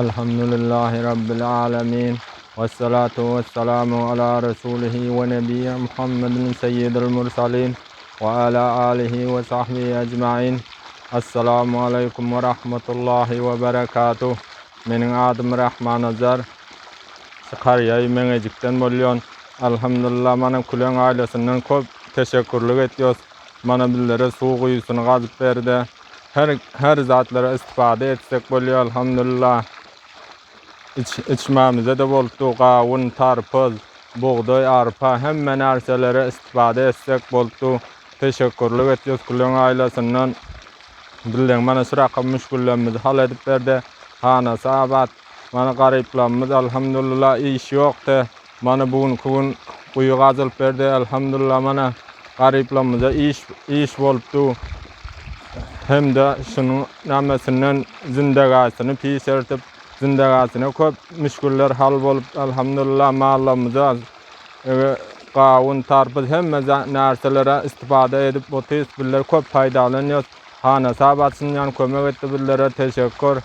الحمد لله رب العالمين والصلاة والسلام على رسوله ونبيه محمد سيد المرسلين وعلى آله وصحبه أجمعين. السلام عليكم ورحمة الله وبركاته. من آدم رحمة نظر سخار يأي من جكتن مليون. الحمد لله من كل عائلة سنن كوب تشكر لغت يوز من بلر سوغ يسن برده هر, هر ذاتلر استفاده اتسك بليو. الحمد لله İç, içmemize de boldu gawun, tarpız, buğday, arpa hemme narselere istifade etsek boldu. Teşekkürlük ediyoruz Kulen ailesinden. Bilen mana şu rakam müşgüllerimizi hal edip berdi. Hana sabat, mana gariplarımız elhamdülillah iş yoktu. Mana bugün kugun kuyu gazılıp berdi elhamdülillah mana gariplarımıza iş iş bolupdu. Hem de şunun namesinden zindegasını pisertip zindegasını köp müşgüller hal bolup elhamdülillah mallarımıza e, gawun tarpız hemme narselere istifade edip bu tesbirler köp faydalanıyoruz. Hana sabatsın yani kömek etti billere teşekkür.